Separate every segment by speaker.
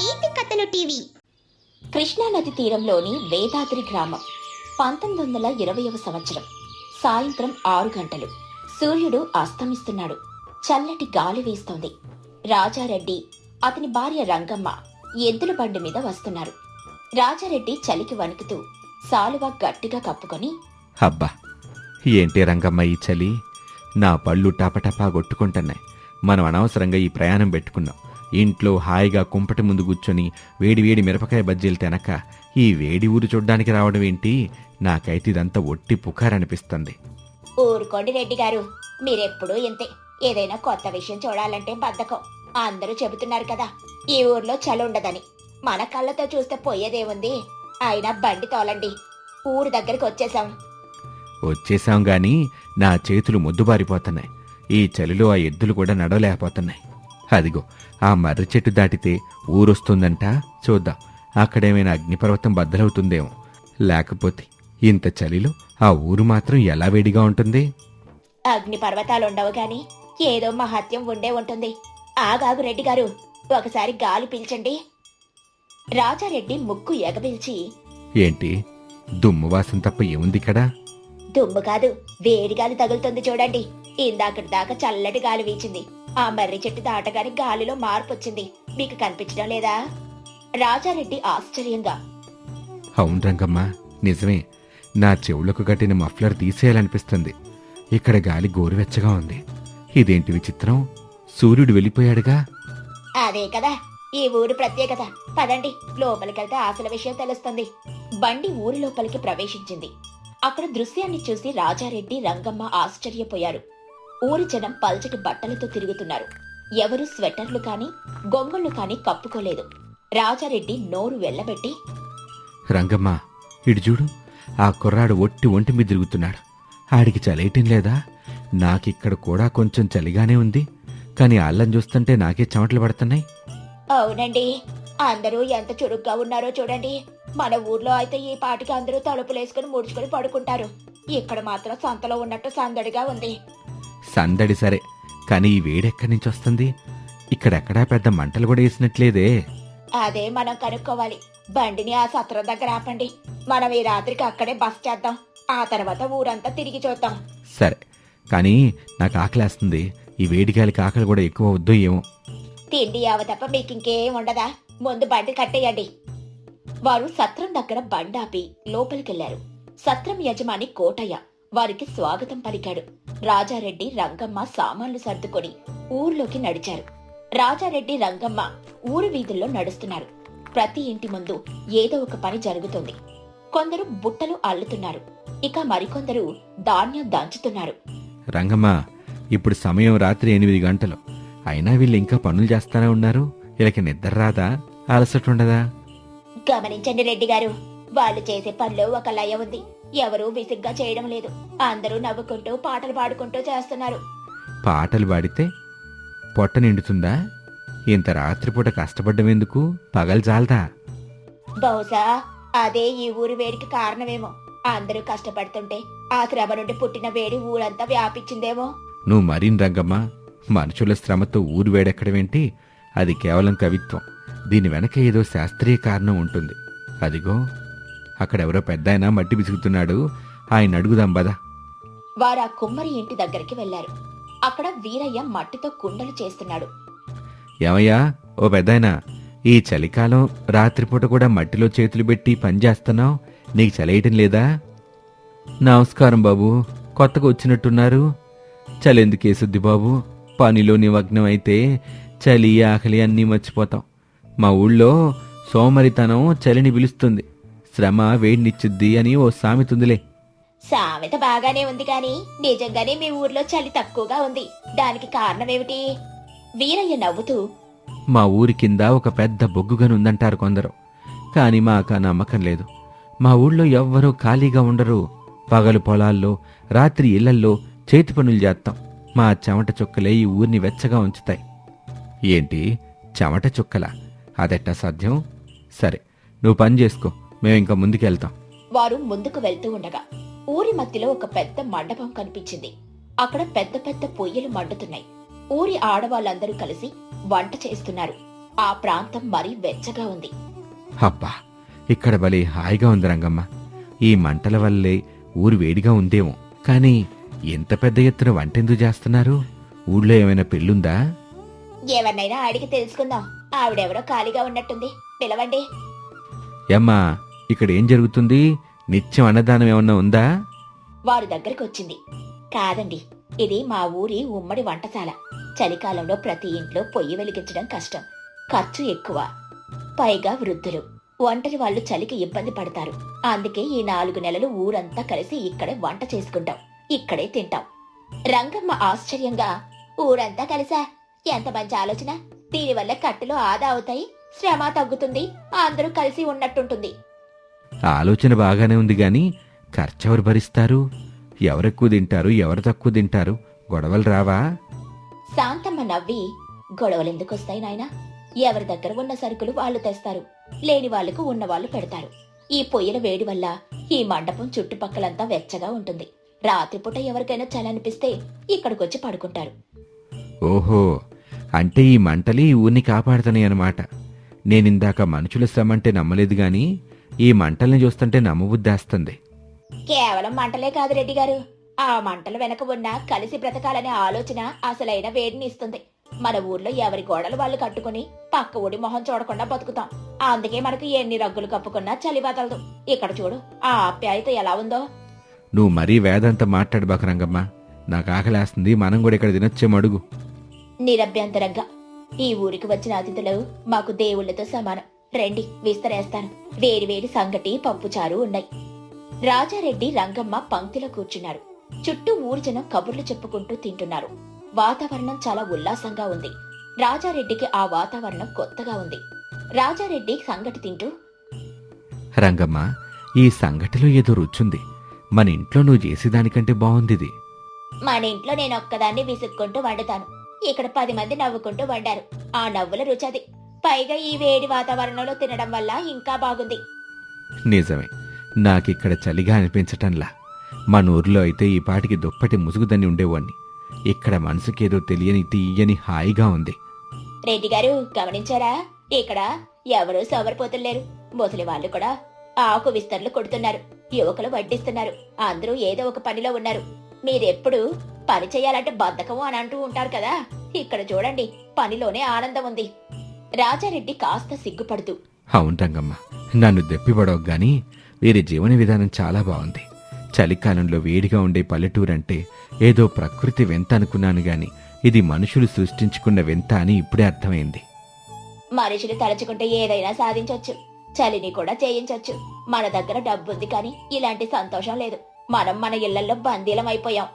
Speaker 1: నీతి కథలు టీవీ.
Speaker 2: కృష్ణానది తీరంలోని వేదాద్రి గ్రామం పంతొమ్మిది వందల ఇరవయవ సంవత్సరం. సాయంత్రం ఆరు గంటలు. సూర్యుడు అస్తమిస్తున్నాడు. చల్లటి గాలి వీస్తోంది. రాజారెడ్డి అతని భార్య రంగమ్మ ఎద్దుల బండి మీద వస్తున్నారు. రాజారెడ్డి చలికి వణుకుతూ సాలువ గట్టిగా కప్పుకొని
Speaker 3: అబ్బా ఏంటి రంగమ్మ ఈ చలి? నా పళ్ళు టపటపా కొట్టుకుంటున్నాయి. మనం అనవసరంగా ఈ ప్రయాణం పెట్టుకున్నాం. ఇంట్లో హాయిగా కుంపటి ముందు కూర్చొని వేడివేడి మిరపకాయ బజ్జీలు తినక ఈ వేడి ఊరు చూడ్డానికి రావడం ఏంటి? నాకైతే ఇదంతా ఒట్టి పుకారనిపిస్తుంది
Speaker 2: ఊరుకోండి రెడ్డి గారు. మీరెప్పుడూ ఇంతే. ఏదైనా కొత్త విషయం చూడాలంటే బద్ధకం. అందరూ చెబుతున్నారు కదా ఈ ఊర్లో చలి ఉండదని. మన కళ్ళతో చూస్తే పోయేదేముంది? అయినా బండి తోలండి. ఊరు దగ్గరికి వచ్చేసాం
Speaker 3: వచ్చేసాం గాని నా చేతులు ముద్దుబారిపోతున్నాయి. ఈ చలిలో ఆ ఎద్దులు కూడా నడవలేకపోతున్నాయి. అదిగో ఆ మర్రి చెట్టు దాటితే ఊరొస్తుందంట. చూద్దాం అక్కడేమైనా అగ్నిపర్వతం బద్దలవుతుందేమో. లేకపోతే ఇంత చలిలో ఆ ఊరు మాత్రం ఎలా వేడిగా ఉంటుంది?
Speaker 2: అగ్ని పర్వతాలు ఉండవు గాని ఏదో మహత్యం ఉండే ఉంటుంది. ఆగాగు రెడ్డి గారు ఒకసారి గాలి పీల్చండి. రాజారెడ్డి ముక్కు ఎగబిల్చి
Speaker 3: ఏంటి? దుమ్ము వాసన తప్ప ఏముంది ఇక్కడ?
Speaker 2: దుమ్ము కాదు వేడి గాలి తగులుతుంది చూడండి. ఇందాకటి దాకా చల్లటి గాలి వీచింది. ఆ మర్రి చెట్టు దాటగానే గాలిలో మార్పు వచ్చింది మీకు కనిపించడం లేదా? రాజారెడ్డి ఆశ్చర్యంగా.
Speaker 3: అవును రంగమ్మ నిజమే. నా చెవులకు కట్టిన మఫ్లర్ తీసేయాలనిపిస్తుంది. ఇక్కడ గాలి గోరువెచ్చగా ఉంది. ఇదేంటి విచిత్రం? సూర్యుడు వెళ్ళిపోయాడుగా?
Speaker 2: అదే కదా ఈ ఊరు ప్రత్యేకత. పదండి లోపలికెళ్తే అసలు విషయం తెలుస్తుంది. బండి ఊరి లోపలికి ప్రవేశించింది. అక్కడ దృశ్యాన్ని చూసి రాజారెడ్డి రంగమ్మ ఆశ్చర్యపోయారు. ఊరి జనం పల్చటి బట్టలతో తిరుగుతున్నారు. ఎవరు స్వెటర్లు కాని గొంగుళ్ళు కాని కప్పుకోలేదు. రాజారెడ్డి నోరు వెళ్ళబెట్టి
Speaker 3: రంగమ్మ ఇటు చూడు ఆ కుర్రాడు ఒట్టి ఒంటి మీద తిరుగుతున్నాడు. ఆడికి చలేయటం లేదా? నాకిక్కడ కూడా కొంచెం చలిగానే ఉంది. కానీ అల్లం చూస్తుంటే నాకే చెమటలు పడుతున్నాయి.
Speaker 2: అవునండి. అందరూ ఎంత చురుగ్గా ఉన్నారో చూడండి. మన ఊర్లో అయితే ఈ పాటికి అందరూ తలుపులేసుకుని ముడుచుకుని పడుకుంటారు. ఇక్కడ మాత్రం సంతలో ఉన్నట్టు సందడిగా ఉంది.
Speaker 3: సందడి సరే కానీ ఈ వేడెక్కడి నుంచి వస్తుంది? ఇక్కడెక్కడా పెద్ద మంటలు కూడా వేసినట్లేదే.
Speaker 2: అదే మనం కనుక్కోవాలి. బండిని ఆ సత్రం దగ్గర ఆపండి. మనం ఈ రాత్రికి అక్కడే బస్ చేద్దాం. ఆ తర్వాత ఊరంతా తిరిగి చూద్దాం.
Speaker 3: సరే కానీ నాకు ఆకలేస్తుంది. ఈ వేడిగాలికి ఆకలి కూడా ఎక్కువ వద్దు ఏమో.
Speaker 2: తిండి యావ తప్ప మీకు ఇంకేం ఉండదా? ముందు బండి కట్టేయండి. వారు సత్రం దగ్గర బండాపి లోపలికెళ్ళారు. సత్రం యజమాని కోటయ్య. వారికి స్వాగతం పలికాడు. రాజారెడ్డి రంగమ్మ సామాన్లు సర్దుకొని ఊర్లోకి నడిచారు. రాజారెడ్డి రంగమ్మ ఊరు వీధుల్లో నడుస్తున్నారు. ప్రతి ఇంటి ముందు ఏదో ఒక పని జరుగుతుంది. కొందరు బుట్టలు అల్లుతున్నారు. ఇక మరికొందరు ధాన్యం దంచుతున్నారు.
Speaker 3: రంగమ్మ ఇప్పుడు సమయం రాత్రి ఎనిమిది గంటలు. అయినా వీళ్ళు ఇంకా పనులు చేస్తానే ఉన్నారు? వీళ్ళకి నిద్ర రాదా? అలసట ఉండదా?
Speaker 2: గమనించండి రెడ్డి గారు వాళ్ళు చేసే పనిలో ఒక లయ ఉంది. ఎవరూ విసిగ్గా చేయడం లేదు. అందరూ నవ్వుకుంటూ పాటలు పాడుకుంటూ చేస్తున్నారు.
Speaker 3: పాటలు పాడితే పొట్ట నిండుతుందా? ఇంత రాత్రిపూట కష్టపడ్డం ఎందుకు? పగలు చాలదా
Speaker 2: బహుశా అదే ఈ ఊరి వేడికి కారణమేమో. అందరూ కష్టపడుతుంటే ఆ శ్రమ నుండి పుట్టిన వేడి ఊరంతా వ్యాపించిందేమో.
Speaker 3: నువ్వు మరీన్ రంగమ్మ మనుషుల శ్రమతో ఊరు వేడెక్కడమేంటి అది కేవలం కవిత్వం. దీని వెనక ఏదో శాస్త్రీయ కారణం ఉంటుంది. అదిగో. అక్కడెవరో పెద్దాయన మట్టి విసుగుతున్నాడు ఆయన అడుగుదాం బదా
Speaker 2: వారు ఆ కుమ్మరి ఇంటి దగ్గరికి వెళ్ళారు అక్కడ వీరయ్య మట్టితో కుండలు చేస్తున్నాడు.
Speaker 3: ఏమయ్యా ఓ పెద్దాయన ఈ చలికాలం రాత్రిపూట కూడా మట్టిలో చేతులు పెట్టి పని చేస్తున్నావు? నీకు చలేయటం లేదా? నమస్కారం బాబు కొత్తగా వచ్చినట్టున్నారు. చలెందుకేసుద్ది బాబు? పనిలో నిమగ్నం అయితే చలి ఆకలి అన్నీ మర్చిపోతాం. మా ఊళ్ళో సోమరితనం చలిని పిలుస్తుంది. శ్రమ వేడినిచ్చుద్ది అని ఓ సామెతుందిలే
Speaker 2: సామెత బాగానే ఉంది కానీ నిజంగానే మీ ఊర్లో చలి తక్కువగా ఉంది. దానికి కారణమేమిటి? వీరయ్య నవ్వుతూ
Speaker 3: మా ఊరి కింద ఒక పెద్ద బొగ్గుగనుందంటారు కొందరు. కాని మాకు ఆ నమ్మకం లేదు. మా ఊళ్ళో ఎవ్వరూ ఖాళీగా ఉండరు. పగలు పొలాల్లో రాత్రి ఇళ్ళల్లో చేతి పనులు చేస్తాం మా చెమట చుక్కలే ఈ ఊరిని వెచ్చగా ఉంచుతాయి. ఏంటి? చెమట చుక్కల? అదెట్టా సాధ్యం? సరే నువ్వు పని చేసుకో. మేము ఇంకా ముందుకెళ్తాం
Speaker 2: వారు ముందుకు వెళ్తూ ఉండగా ఊరి మధ్యలో ఒక పెద్ద మండపం కనిపించింది. అక్కడ పెద్ద పెద్ద పొయ్యలు మండుతున్నాయి. ఊరి ఆడవాళ్ళందరూ కలిసి వంట చేస్తున్నారు. ఆ ప్రాంతం మరీ వెచ్చగా ఉంది.
Speaker 3: అబ్బా ఇక్కడ భలే హాయిగా ఉంది రంగమ్మ. ఈ మంటల వల్లే ఊరు వేడిగా ఉందేమో. కానీ ఎంత పెద్ద ఎత్తున వంటెందుకు చేస్తున్నారు? ఊళ్ళో ఏమైనా పెళ్ళుందా?
Speaker 2: ఎవరినైనా అడిగి తెలుసుకుందాం. ఆవిడెవరో ఖాళీగా ఉన్నట్టుంది. పిలవండి.
Speaker 3: ఏమ్మా ఇక్కడ ఏం జరుగుతుంది? నిత్యం అన్నదానం ఏమన్నా ఉందా?
Speaker 2: వారి దగ్గరికి వచ్చింది కాదండి ఇది మా ఊరి ఉమ్మడి వంటశాల. చలికాలంలో ప్రతి ఇంట్లో పొయ్యి వెలిగించడం కష్టం. ఖర్చు ఎక్కువ. పైగా వృద్ధులు. ఒంటరి వాళ్ళు చలికి ఇబ్బంది పడతారు. అందుకే ఈ నాలుగు నెలలు ఊరంతా కలిసి ఇక్కడే వంట చేసుకుంటాం. ఇక్కడే తింటాం. రంగమ్మ ఆశ్చర్యంగా ఊరంతా కలిసా? ఎంత మంచి ఆలోచన. దీనివల్ల కట్టెలు ఆదా అవుతాయి శ్రమ తగ్గుతుంది అందరూ కలిసి ఉన్నట్టుంటుంది.
Speaker 3: ఆలోచన బాగానే ఉంది గాని ఖర్చెవరు భరిస్తారు? ఎవరెక్కువ తింటారు ఎవరు తక్కువ తింటారు? గొడవలు రావా?
Speaker 2: శాంతమ్మ నవ్వి గొడవలెందుకొస్తాయి నాయనా? ఎవరి దగ్గర ఉన్న సరుకులు వాళ్ళు తెస్తారు లేని వాళ్ళకు ఉన్న వాళ్ళు పెడతారు. ఈ పొయ్యిల వేడి వల్ల ఈ మండపం చుట్టుపక్కలంతా వెచ్చగా ఉంటుంది. రాత్రిపూట ఎవరికైనా చలనిపిస్తే ఇక్కడికొచ్చి పడుకుంటారు.
Speaker 3: ఓహో అంటే ఈ మంటలు ఈ ఊరిని కాపాడుతున్నాయి అన్నమాట నేనిందాక మనుషుల శ్రమ అంటే నమ్మలేదు గాని ఈ మంటల్ని చూస్తుంటే నమ్మబుద్దేస్తుంది
Speaker 2: కేవలం మంటలే కాదు రెడ్డి గారు. ఆ మంటల వెనక ఉన్న కలిసి బ్రతకాలనే ఆలోచన అసలైన వేడిని ఇస్తుంది. మన ఊర్లో ఎవరి గోడలు వాళ్ళు కట్టుకుని పక్క ఊడి మొహం చూడకుండా బతుకుతాం. అందుకే మనకు ఎన్ని రగ్గులు కప్పుకున్నా చలి వదలదు. ఇక్కడ చూడు ఆ ఆప్యాయత ఎలా ఉందో.
Speaker 3: నువ్వు మరీ వేదంతా మాట్లాడబాక రంగమ్మ నాకు ఆకలేస్తుంది మనం కూడా ఇక్కడ తినొచ్చేమో అడుగు.
Speaker 2: నిరభ్యంతరంగా. ఈ ఊరికి వచ్చిన అతిథులు మాకు దేవుళ్ళతో సమానం. రండి విస్తరేస్తాను. వేడి వేడి సంగటి పప్పుచారు ఉన్నాయి. రాజారెడ్డి రంగమ్మ పంక్తిలో కూర్చున్నారు. చుట్టూ ఊరు జనం కబుర్లు చెప్పుకుంటూ తింటున్నారు. వాతావరణం చాలా ఉల్లాసంగా ఉంది. రాజారెడ్డికి ఆ వాతావరణం కొత్తగా ఉంది. రాజారెడ్డి సంగటి తింటూ
Speaker 3: రంగమ్మ ఈ సంగటిలో ఏదో రుచుంది. మన ఇంట్లో నువ్వు చేసేదానికంటే బాగుంది ఇది.
Speaker 2: మన ఇంట్లో నేను ఒక్కదాన్ని విసుక్కుంటూ వండుతాను. ఇక్కడ పది మంది నవ్వుకుంటూ వండారు. ఆ నవ్వుల రుచది పైగా ఈ వేడి వాతావరణంలో తినడం వల్ల ఇంకా బాగుంది.
Speaker 3: నిజమే. నాకిక్కడ చలిగా అనిపించటంలా. మన ఊర్లో అయితే ఈ పాటికి దుప్పటి ముసుగుదని ఉండేవాణ్ణి. ఇక్కడ మనసుకేదో తెలియని తీయని హాయిగా ఉంది.
Speaker 2: రెడ్డి గారు గమనించారా? ఇక్కడ ఎవరూ సోమరిపోతులేరు ముసలి వాళ్ళు కూడా ఆకు విస్తరలు కొడుతున్నారు. యువకులు వడ్డిస్తున్నారు. అందరూ ఏదో ఒక పనిలో ఉన్నారు. మీరెప్పుడు పని చేయాలంటే బద్ధకము అని అంటూ ఉంటారు కదా. ఇక్కడ చూడండి పనిలోనే ఆనందం ఉంది. రాజారెడ్డి కాస్త సిగ్గుపడుతూ
Speaker 3: అవును రంగమ్మ నన్ను దెప్పిపడవు గాని వీరి జీవన విధానం చాలా బాగుంది. చలికాలంలో వేడిగా ఉండే పల్లెటూరంటే ఏదో ప్రకృతి వింత అనుకున్నాను గాని ఇది మనుషులు సృష్టించుకున్న వింత అని ఇప్పుడే అర్థమైంది.
Speaker 2: మనుషులు తలుచుకుంటే ఏదైనా సాధించొచ్చు చలిని కూడా చేయించొచ్చు. మన దగ్గర డబ్బుంది కానీ ఇలాంటి సంతోషం లేదు. మనం మన ఇళ్ళలో బందీలం అయిపోయాం.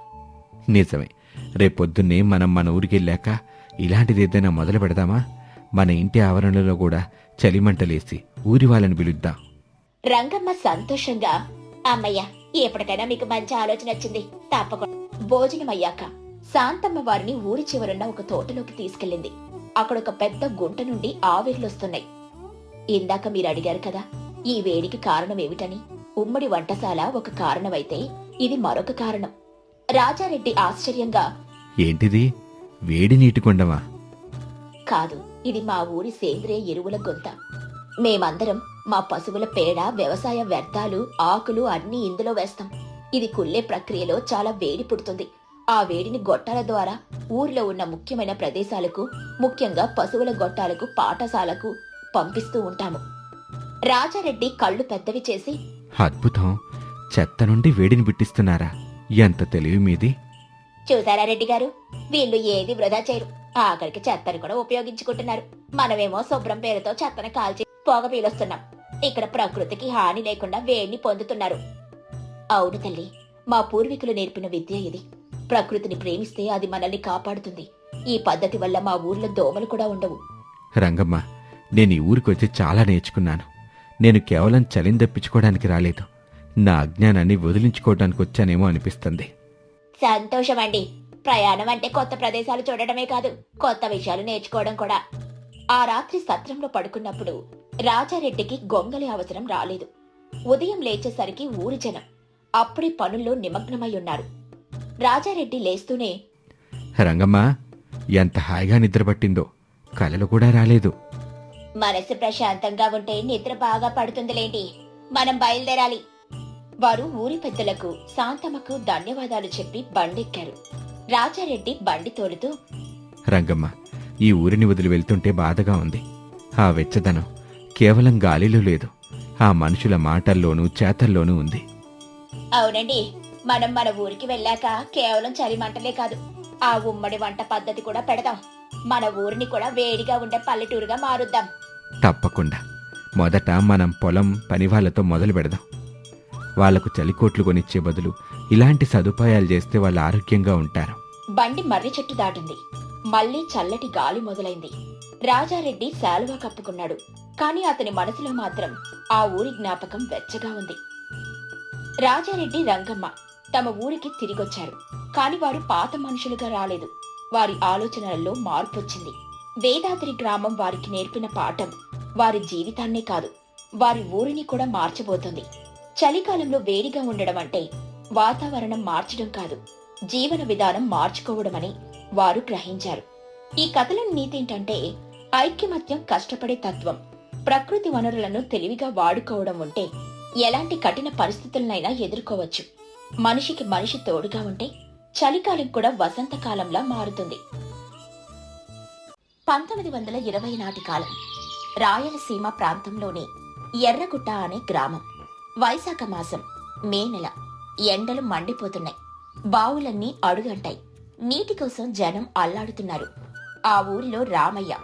Speaker 3: నిజమే. రేపొద్దున్నే మనం మన ఊరికెళ్ళాక ఇలాంటిది ఏదైనా మొదలు పెడదామా? మన ఇంటి ఆవరణలో కూడా చలిమంటలేసి ఊరి వాళ్ళని పిలుద్దాం.
Speaker 2: రంగమ్మ సంతోషంగా అమ్మయ్య ఎప్పటికైనా మీకు మంచి ఆలోచన వచ్చింది. తప్పకుండా. భోజనం అయ్యాక శాంతమ్మ వారిని ఊరి చివరున్న ఒక తోటలోకి తీసుకెళ్ళింది. అక్కడ ఒక పెద్ద గుంట నుండి ఆవిర్లొస్తున్నాయి ఇందాక మీరు అడిగారు కదా ఈ వేడికి కారణం ఏమిటని? ఉమ్మడి వంటశాల ఒక కారణమైతే ఇది మరొక కారణం. రాజారెడ్డి ఆశ్చర్యంగా
Speaker 3: ఏంటిది? వేడి నీటి కొండమా?
Speaker 2: కాదు ఇది మా ఊరి సేంద్రియ ఎరువుల గొంత. మేమందరం మా పశువుల పేడ వ్యవసాయ వ్యర్థాలు ఆకులు అన్నీ ఇందులో వేస్తాం. ఇది కుళ్ళే ప్రక్రియలో చాలా వేడి పుడుతుంది. ఆ వేడిని గొట్టాల ద్వారా ఊర్లో ఉన్న ముఖ్యమైన ప్రదేశాలకు ముఖ్యంగా పశువుల గొట్టాలకు పాఠశాలకు పంపిస్తూ ఉంటాము. రాజారెడ్డి కళ్ళు పెద్దవి చేసి
Speaker 3: అద్భుతం. చెత్త నుండి వేడిని బిట్టిస్తున్నారా? ఎంత తెలివి మీది?
Speaker 2: చూసారా రెడ్డి గారు? వీళ్ళు ఏది వృధా చేయరు. ఆఖరికి చెత్తను కూడా ఉపయోగించుకుంటున్నారు. మనమేమో శుభ్రం పేరుతో చెత్తను కాల్చి పొగ పీలుస్తున్నాం. ఇక్కడ ప్రకృతికి హాని లేకుండా వేడిని పొందుతున్నారు. అవును తల్లి మా పూర్వీకులు నేర్పిన విద్య ఇది. ప్రకృతిని ప్రేమిస్తే అది మనల్ని కాపాడుతుంది. ఈ పద్ధతి వల్ల మా ఊర్లో దోమలు కూడా ఉండవు.
Speaker 3: రంగమ్మ నేను ఈ ఊరికి వచ్చి చాలా నేర్చుకున్నాను. నేను కేవలం చలిని తప్పించుకోవడానికి రాలేదు. నా అజ్ఞానాన్ని వదిలించుకోవడానికి వచ్చానేమో అనిపిస్తుంది.
Speaker 2: సంతోషమండి. ప్రయాణం అంటే కొత్త ప్రదేశాలు చూడటమే కాదు కొత్త విషయాలు నేర్చుకోవడం కూడా. ఆ రాత్రి సత్రంలో పడుకున్నప్పుడు రాజారెడ్డికి గొంగలి అవసరం రాలేదు. ఉదయం లేచేసరికి ఊరి జనం అప్పుడే పనుల్లో నిమగ్నమై ఉన్నారు. రాజారెడ్డి లేస్తూనే
Speaker 3: రంగమ్మ ఎంత హాయిగా నిద్రపట్టిందో కలలు కూడా రాలేదు.
Speaker 2: మనసు ప్రశాంతంగా ఉంటే నిద్ర బాగా పడుతుందిలేండి. మనం బయలుదేరాలి. వారు ఊరి పెద్దలకు శాంతమ్మకు ధన్యవాదాలు చెప్పి బండెక్కారు. రాజారెడ్డి బండి తోలుతూ
Speaker 3: రంగమ్మ ఈ ఊరిని వదిలి వెళ్తుంటే బాధగా ఉంది. ఆ వెచ్చదనం కేవలం గాలిలో లేదు ఆ మనుషుల మాటల్లోనూ చేతల్లోనూ ఉంది.
Speaker 2: అవునండి మనం మన ఊరికి వెళ్ళాక కేవలం చలి మంటలే కాదు ఆ ఉమ్మడి వంట పద్ధతి కూడా పెడదాం. మన ఊరిని కూడా వేడిగా ఉండే పల్లెటూరుగా మారుద్దాం.
Speaker 3: తప్పకుండా. మొదట మనం పొలం పని వాళ్ళతో మొదలు పెడదాం. వాళ్ళకు చలికోట్లు కొనిచ్చే బదులు ఇలాంటి సదుపాయాలు చేస్తే వాళ్ళు ఆరోగ్యంగా ఉంటారు.
Speaker 2: బండి మర్రి చెట్టు దాటింది. మళ్ళీ చల్లటి గాలి మొదలైంది. రాజారెడ్డి శాలువా కప్పుకున్నాడు. కాని అతని మనసులో మాత్రం ఆ ఊరి జ్ఞాపకం వెచ్చగా ఉంది. రాజారెడ్డి రంగమ్మ తమ ఊరికి తిరిగొచ్చారు. కాని వారు పాత మనుషులుగా రాలేదు. వారి ఆలోచనలలో మార్పు వచ్చింది వేదాద్రి గ్రామం వారికి నేర్పిన పాఠం వారి జీవితాన్నే కాదు వారి ఊరిని కూడా మార్చబోతుంది. చలికాలంలో వేడిగా ఉండడం అంటే వాతావరణం మార్చడం కాదు జీవన విధానం మార్చుకోవడమని వారు గ్రహించారు. ఈ కథలోని నీతేంటంటే ఐక్యమత్యం కష్టపడే తత్వం ప్రకృతి వనరులను తెలివిగా వాడుకోవడం ఉంటే ఎలాంటి కఠిన పరిస్థితులనైనా ఎదుర్కోవచ్చు. మనిషికి మనిషి తోడుగా ఉంటే చలికాలం కూడా వసంతకాలంలా మారుతుంది. పంతొమ్మిది వందల ఇరవై నాటి కాలం రాయలసీమ ప్రాంతంలోని ఎర్రగుట్ట అనే గ్రామం. వైశాఖ మాసం మే నెల ఎండలు మండిపోతున్నాయి. బావులన్నీ అడుగంటాయి. నీటి కోసం జనం అల్లాడుతున్నారు. ఆ ఊరిలో రామయ్య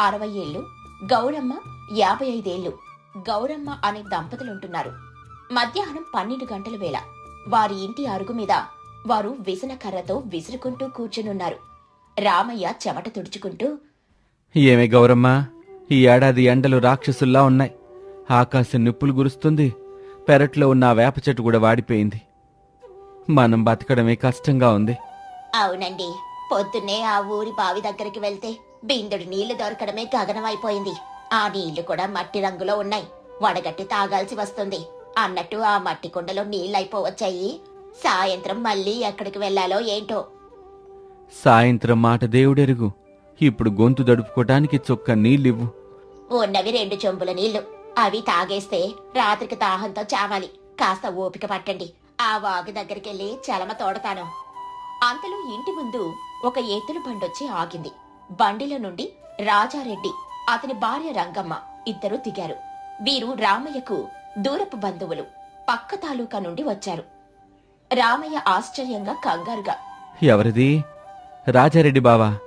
Speaker 2: అరవై ఏళ్ళు గౌరమ్మ యాభై ఐదేళ్ళు గౌరమ్మ అనే దంపతులుంటున్నారు. మధ్యాహ్నం పన్నెండు గంటల వేళ వారి ఇంటి అరుగు మీద వారు విసనకర్రతో విసురుకుంటూ కూర్చునున్నారు. రామయ్య చెమట తుడుచుకుంటూ
Speaker 3: ఏమే గౌరమ్మ ఈ ఏడాది ఎండలు రాక్షసుల్లా ఉన్నాయి. ఆకాశం నిప్పులు గురుస్తుంది పెరట్లో ఉన్న వేప చెట్టు కూడా వాడిపోయింది. మనం బతకడమే కష్టంగా ఉంది.
Speaker 2: అవునండి. పొద్దున్నే ఆ ఊరి బావి దగ్గరికి వెళ్తే బిందుడు నీళ్ళు దొరకడమే గగనమైపోయింది. ఆ నీళ్ళు కూడా మట్టి రంగులో ఉన్నాయి. వడగట్టి తాగాల్సి వస్తుంది. అన్నట్టు ఆ మట్టి కుండలో నీళ్ళైపోవచ్చాయి. సాయంత్రం మళ్ళీ ఎక్కడికి వెళ్ళాలో ఏంటో.
Speaker 3: సాయంత్రం మాట దేవుడెరుగు. ఇప్పుడు గొంతు దడుపుకోటానికి చొక్క నీళ్ళివ్వు.
Speaker 2: ఉన్నవి రెండు చెంబుల నీళ్ళు. అవి తాగేస్తే రాత్రికి దాహంతో చావాలి. కాస్త ఓపిక పట్టండి. ఆ వాగు దగ్గరికెళ్ళి చలమ తోడతాను. అంతలో ఇంటి ముందు ఒక ఏతులు బండొచ్చి ఆగింది. బండిలో నుండి రాజారెడ్డి అతని భార్య రంగమ్మ ఇద్దరు దిగారు. వీరు రామయ్యకు దూరపు బంధువులు పక్క తాలూకా నుండి వచ్చారు. రామయ్య ఆశ్చర్యంగా కంగారుగా
Speaker 3: ఎవరిది? రాజారెడ్డి బావా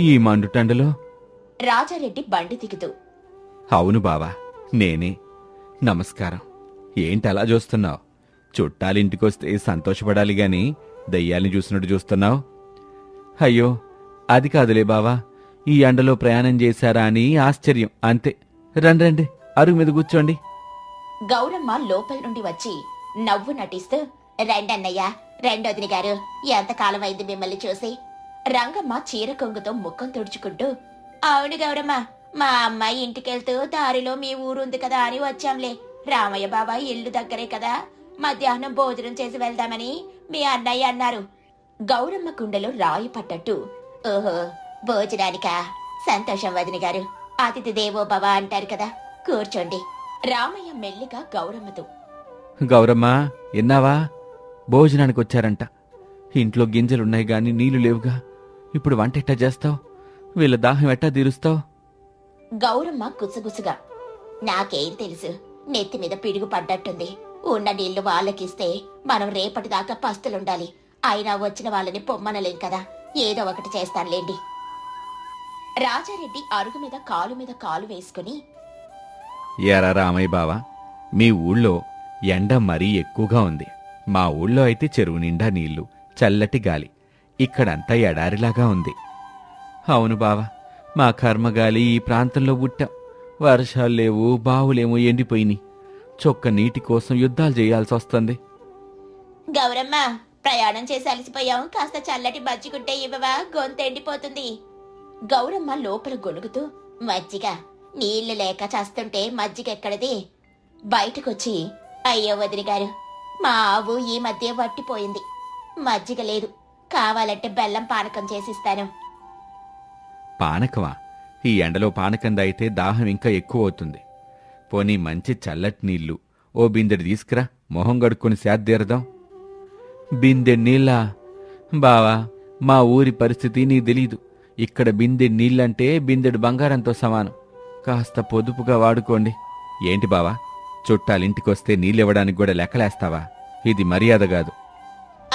Speaker 3: ఈ మండుటండలో?
Speaker 2: రాజారెడ్డి బండి దిగుతూ
Speaker 3: అవును బావా. నేనే. నమస్కారం. ఏంటి అలా చూస్తున్నావు? చుట్టాలింటికొస్తే సంతోషపడాలి గాని దయ్యాల్ని చూసినట్టు చూస్తున్నావు? అయ్యో అది కాదులే బావా. ఈ ఎండలో ప్రయాణం చేశారా అని ఆశ్చర్యం. అంతే. రండి రండి. అరుగు మీద కూర్చోండి.
Speaker 2: గౌరమ్మ లోపల నుండి వచ్చి నవ్వు నటిస్తూ రెండన్నయ్య రెండోదిని గారు ఎంతకాలం అయింది మిమ్మల్ని చూసి? రంగమ్మ చీర కొంగుతో ముఖం తుడుచుకుంటూ అవును గౌరమ్మ మా అమ్మాయి ఇంటికెళ్తూ దారిలో మీ ఊరుంది కదా అని వచ్చాంలే. రామయ్య బాబాయ్ ఇల్లు దగ్గరే కదా. మధ్యాహ్నం భోజనం చేసి వెళ్దామని మీ అన్నయ్య అన్నారు. గౌరమ్మ కుండలో రాయి పట్టట్టు. ఓహో భోజనానికా? సంతోషం వదిన గారు. అతిథి దేవో భవ అంటారు కదా. కూర్చోండి. రామయ్య మెల్లిగా గౌరమ్మతో.
Speaker 3: గౌరమ్మ ఎన్నావా? భోజనానికి వచ్చారంట ఇంట్లో గింజలున్నాయి గాని నీళ్ళు లేవుగా. ఇప్పుడు వంట ఎట్టా చేస్తావు? వీళ్ళ దాహం ఎట్టా తీరుస్తావు?
Speaker 2: గౌరమ్మ గుసగుసగా నాకేం తెలుసు నెత్తి మీద పిడుగు పడ్డట్టుంది. ఉన్న నీళ్ళు వాళ్ళకిస్తే మనం రేపటిదాకా పస్తులుండాలి. అయినా వచ్చిన వాళ్ళని పొమ్మనలేం కదా. ఏదో ఒకటి చేస్తానులేండి. రాజారెడ్డి అరుగు మీద కాలు మీద కాలు వేసుకుని
Speaker 3: ఎరా రామయ్య బావా మీ ఊళ్ళో ఎండ మరీ ఎక్కువగా ఉంది. మా ఊళ్ళో అయితే చెరువు నిండా నీళ్ళు చల్లటి గాలి. ఇక్కడంతా ఎడారిలాగా ఉంది. అవును బావా మా కర్మగాలి ఈ ప్రాంతంలో పుట్టాం. వర్షాలు లేవు బావులేమో ఎండిపోయినాయి. చొక్క నీటి కోసం యుద్ధాలు చేయాల్సి వస్తుంది.
Speaker 2: గౌరమ్మ ప్రయాణం చేసి అలసిపోయాం. కాస్త చల్లటి మజ్జిగుంటే ఇవ్వవా? గొంతు ఎండిపోతుంది. గౌరమ్మ లోపల గొణుగుతూ మజ్జిగ నీళ్ళు లేక చేస్తుంటే మజ్జిగ ఎక్కడది బయటకొచ్చి అయ్యో వదిలి గారు మా ఆవు ఈ మధ్య వట్టిపోయింది. మజ్జిగ లేదు. కావాలంటే బెల్లం పానకం చేసిస్తాను.
Speaker 3: పానకమా? ఈ ఎండలో పానకం అయితే దాహం ఇంకా ఎక్కువ అవుతుంది పోనీ మంచి చల్లటి నీళ్ళు ఓ బిందెడు తీసుకురా. మొహం గడుక్కొని సేద్దీరదాం బిందె నీళ్ళా? బావా మా ఊరి పరిస్థితి నీ తెలీదు. ఇక్కడ బిందె నీళ్ళంటే బిందెడు బంగారంతో సమానం. కాస్త పొదుపుగా వాడుకోండి. ఏంటి బావా? చుట్టాలింటికొస్తే నీళ్ళివ్వడానికి కూడా లెక్కలేస్తావా? ఇది మర్యాద కాదు.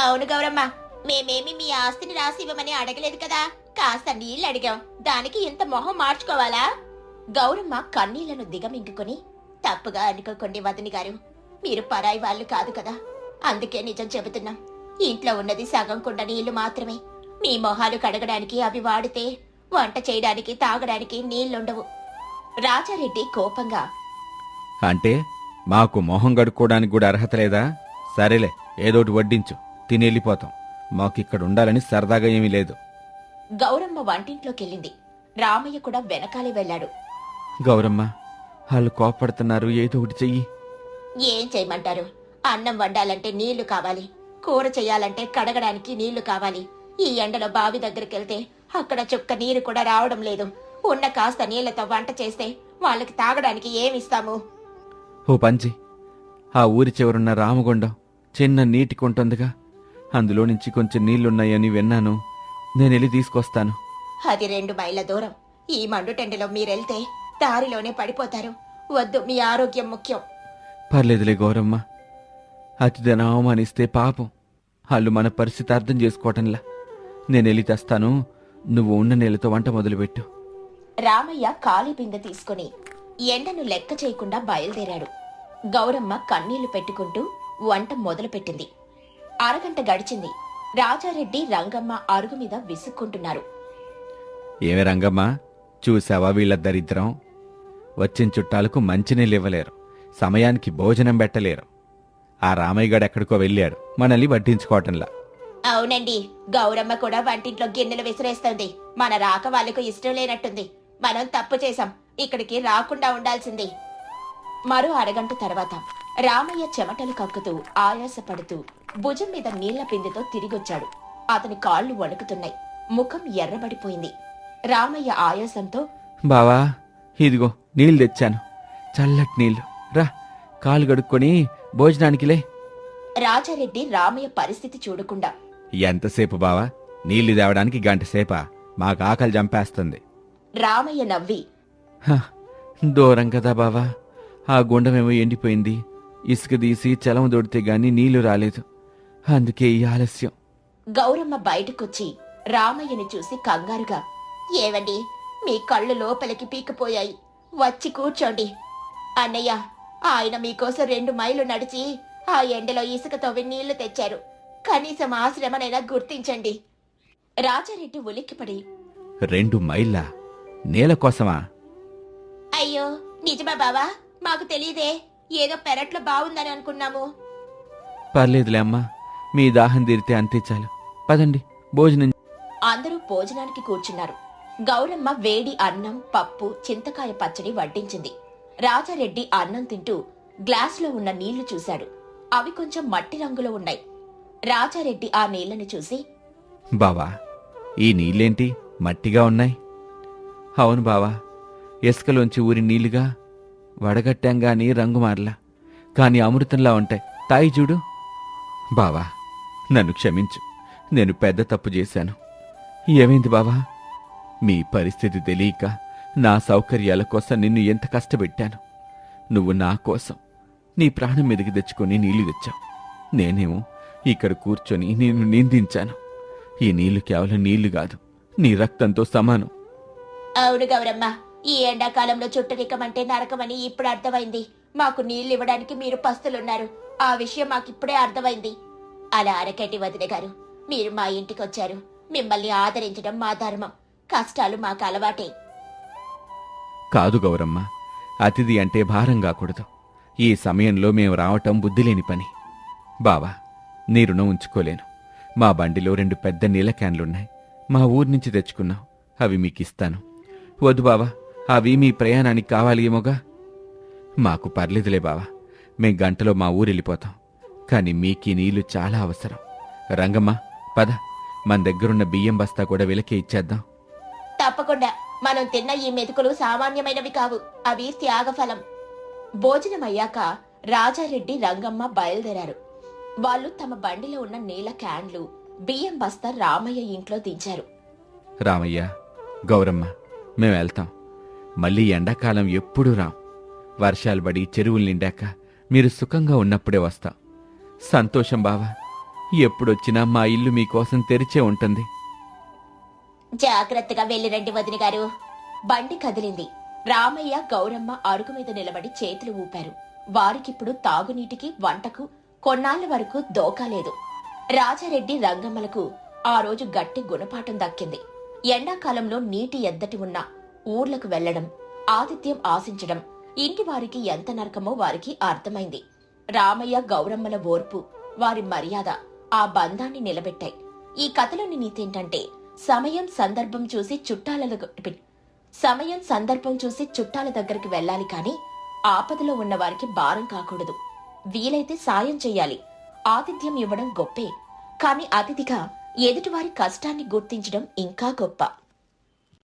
Speaker 2: అవును గౌరమ్మ. మేమేమి మీ ఆస్తిని రాసి ఇవ్వమని అడగలేదు కదా. కాస్త నీళ్ళు అడిగాం. దానికి ఇంత మొహం మార్చుకోవాలా? గౌరమ్మ కన్నీళ్ళను దిగమింగుకొని తప్పుగా అనుకోకండి వదిని గారు. మీరు పరాయి వాళ్ళు కాదు కదా. అందుకే నిజం చెబుతున్నాం. ఇంట్లో ఉన్నది సగం కుండ నీళ్ళు మాత్రమే. మీ మొహాలు కడగడానికి అవి వాడితే వంట చేయడానికి తాగడానికి నీళ్ళుండవు రాజారెడ్డి కోపంగా
Speaker 3: అంటే మాకు మొహం కడుక్కోవడానికి కూడా అర్హత లేదా? సరేలే ఏదోటి వడ్డించు. తిని వెళ్ళిపోతాం మాకిక్కడ ఉండాలని సరదాగా ఏమీ లేదు.
Speaker 2: గౌరమ్మ వంటింట్లోకెళ్ళింది. రామయ్య కూడా వెనకాలే వెళ్ళాడు.
Speaker 3: గౌరమ్మ వాళ్ళు కోపడుతున్నారు ఏదో ఒకటి చెయ్యి.
Speaker 2: ఏం చేయమంటారు? అన్నం వండాలంటే నీళ్ళు కావాలి. కూర చేయాలంటే కడగడానికి నీళ్ళు కావాలి. ఈ ఎండలో బావి దగ్గరికి వెళ్తే అక్కడ చుక్క నీరు కూడా రావడం లేదు. ఉన్న కాస్త నీళ్ళతో వంట చేస్తే వాళ్ళకి తాగడానికి ఏమిస్తాము?
Speaker 3: ఓ పంచి ఆ ఊరి చివరున్న రామగుండం చిన్న నీటి కొంటుందిగా అందులో నుంచి కొంచెం నీళ్ళున్నాయని విన్నాను. నేను వెళ్ళి తీసుకొస్తాను.
Speaker 2: అది రెండు మైళ్ళ దూరం. ఈ మండుటెండలో మీరెళ్తే దారిలోనే పడిపోతారు. వద్దు మీ ఆరోగ్యం ముఖ్యం.
Speaker 3: పర్లేదులే గౌరమ్మ. అతిథిని అవమానిస్తే పాపం. వాళ్ళు మన పరిస్థితి అర్థం చేసుకోవటంలా. నేను వెళ్ళి తెస్తాను. నువ్వు ఉన్న నీళ్ళతో వంట మొదలుపెట్టు.
Speaker 2: రామయ్య ఖాళీ బిందె తీసుకుని ఎండను లెక్క చేయకుండా బయలుదేరాడు. గౌరమ్మ కన్నీళ్ళు పెట్టుకుంటూ వంట మొదలుపెట్టింది. అరగంట గడిచింది. రాజారెడ్డి రంగమ్మ అరుగు మీద విసుక్కుంటున్నారు.
Speaker 3: ఏమే రంగమ్మ? చూసావా వీళ్ళ దరిద్రం? వచ్చిన చుట్టాలకు మంచినీళ్ళు ఇవ్వలేరు. సమయానికి భోజనం పెట్టలేరు. ఆ రామయ్యగాడు ఎక్కడికో వెళ్ళాడు. మనల్ని వడ్డించుకోవటంలా
Speaker 2: అవునండి. గౌరమ్మ కూడా వంటింట్లో గిన్నెలు విసిరేస్తుంది. మన రాక వాళ్ళకు ఇష్టం లేనట్టుంది. మనం తప్పు చేశాం. ఇక్కడికి రాకుండా ఉండాల్సింది. మరో అరగంట తర్వాత రామయ్య చెమటలు కక్కుతూ ఆయాసపడుతూ భుజం మీద నీళ్ళ బిందెతో తిరిగొచ్చాడు. అతని కాళ్ళు వణుకుతున్నాయి. ముఖం ఎర్రబడిపోయింది. రామయ్య ఆయాసంతో
Speaker 3: బావా ఇదిగో నీళ్ళు తెచ్చాను. చల్లటి నీళ్ళు. రా కాలు గడుక్కొని భోజనానికిలే
Speaker 2: రాజారెడ్డి రామయ్య పరిస్థితి చూడకుండా
Speaker 3: ఎంతసేపు బావా? నీళ్ళు తేవడానికి గంట సేపా? మాకు ఆకలి చంపేస్తుంది.
Speaker 2: రామయ్య నవ్వి
Speaker 3: హ, దూరం కదా బావా. ఆ గుండమేమో ఎండిపోయింది. ఇసుక తీసి చలం దొడితే గాని నీళ్ళు రాలేదు. అందుకే ఈ ఆలస్యం.
Speaker 2: గౌరమ్మ బయటకొచ్చి రామయ్యని చూసి కంగారుగా ఏవండి మీ కళ్ళు లోపలికి పీకిపోయాయి. వచ్చి కూర్చోండి. అన్నయ్య ఆయన మీకోసం రెండు మైళ్ళు నడిచి ఆ ఎండలో ఇసుక తవ్వి నీళ్ళు తెచ్చారు. కనీసం ఆ శ్రమనైనా గుర్తించండి. రాజారెడ్డి ఉలిక్కిపడి
Speaker 3: రెండు మైళ్ళ? నేల కోసమా?
Speaker 2: అయ్యో నిజమా బావా? మాకు తెలియదే. ఏదో పెరట్లో బాగుందని అనుకున్నాము.
Speaker 3: పర్లేదులే అమ్మా. మీ దాహం తీరితే అంతే చాలు. పదండి భోజనం
Speaker 2: అందరూ భోజనానికి కూర్చున్నారు. గౌరమ్మ వేడి అన్నం పప్పు చింతకాయ పచ్చడి వడ్డించింది. రాజారెడ్డి అన్నం తింటూ గ్లాసులో ఉన్న నీళ్ళు చూశాడు. అవి కొంచెం మట్టి రంగులో ఉన్నాయి. రాజారెడ్డి ఆ నీళ్ళను చూసి
Speaker 3: బావా ఈ నీళ్ళేంటి మట్టిగా ఉన్నాయి? అవును బావా ఇసుకలోంచి ఊరి నీళ్ళుగా వడగట్టాం గాని రంగు మారలా కాని అమృతంలా ఉంటాయి. తాయి చూడు. బావా నన్ను క్షమించు. నేను పెద్ద తప్పు చేశాను. ఏమైంది బావా? మీ పరిస్థితి తెలియక నా సౌకర్యాల కోసం నిన్ను ఎంత కష్టపెట్టాను. నువ్వు నా కోసం నీ ప్రాణం మీదకి తెచ్చుకొని నీళ్ళు తెచ్చావు. నేనేమో ఇక్కడ కూర్చొని నిన్ను నిందించాను. ఈ నీళ్ళు కేవలం నీళ్ళు కాదు నీ రక్తంతో సమానం.
Speaker 2: అవును గౌరమ్మ ఈ ఎండాకాలంలో చుట్టరికమంటే నరకమని ఇప్పుడు అర్థమైంది. మాకు నీళ్ళు ఇవ్వడానికి మీరు పస్తులున్నారు. ఆ విషయం మాకిప్పుడే అర్థమైంది. అలా అరకటి వదిన గారు మీరు మా ఇంటికి వచ్చారు మిమ్మల్ని ఆదరించడం మా ధర్మం. కష్టాలు మాకు అలవాటే.
Speaker 3: కాదు గౌరమ్మ అతిథి అంటే భారం కాకూడదు. ఈ సమయంలో మేము రావటం బుద్ధిలేని పని. బావా నీ రుణం ఉంచుకోలేను. మా బండిలో రెండు పెద్ద నీళ్ళ క్యాన్లున్నాయి. మా ఊరు నుంచి తెచ్చుకున్నాం అవి మీకు ఇస్తాను వద్దు బావా అవి మీ ప్రయాణానికి కావాలి ఏమోగా? మాకు పర్లేదులే బావా. మేం గంటలో మా ఊరు వెళ్ళిపోతాం కానీ మీకు నీళ్ళు చాలా అవసరం. రంగమ్మ పద. మన దగ్గరున్న బియ్యం బస్తా కూడా వెలకే ఇచ్చేద్దాం.
Speaker 2: తప్పకుండా. మనం తిన్న ఈ మెతుకులు సామాన్యమైనవి కావు. అవి త్యాగఫలం. భోజనమయ్యాక రాజారెడ్డి రంగమ్మ బయలుదేరారు. వాళ్ళు తమ బండిలో ఉన్న నీళ్ళ క్యాన్లు బియ్యం బస్తా రామయ్య ఇంట్లో దించారు.
Speaker 3: రామయ్య గౌరమ్మ మేము వెళ్తాం. మళ్ళీ ఎండాకాలం ఎప్పుడూ రాం. వర్షాలు పడి చెరువులు నిండాక మీరు సుఖంగా ఉన్నప్పుడే వస్తాం. సంతోషం బావా. ఎప్పుడొచ్చినా మా ఇల్లు మీకోసం తెరిచే ఉంటుంది.
Speaker 2: జాగ్రత్తగా వెళ్ళిరండి వదిన గారు. బండి కదిలింది. రామయ్య గౌరమ్మ అరుగు మీద నిలబడి చేతులు ఊపారు. వారికిప్పుడు తాగునీటికి వంటకు కొన్నాళ్ళ వరకు దోకాలేదు రాజారెడ్డి రంగమ్మలకు ఆ రోజు గట్టి గుణపాఠం దక్కింది. ఎండాకాలంలో నీటి ఎద్దటి ఉన్న ఊర్లకు వెళ్ళడం ఆతిథ్యం ఆశించడం ఇంటి వారికి ఎంత నరకమో వారికి అర్థమైంది. రామయ్య గౌరమ్మల ఓర్పు వారి మర్యాద ఆ బంధాన్ని నిలబెట్టాయి. ఈ కథలోని నీతేంటంటే సమయం సందర్భం చూసి చుట్టాల సమయం సందర్భం చూసి చుట్టాల దగ్గరికి వెళ్ళాలి కానీ ఆపదలో ఉన్న వారికి భారం కాకూడదు. వీలైతే సాయం చెయ్యాలి. ఆతిథ్యం ఇవ్వడం గొప్పే. కానీ అతిథిగా ఎదుటివారి కష్టాన్ని గుర్తించడం ఇంకా గొప్ప.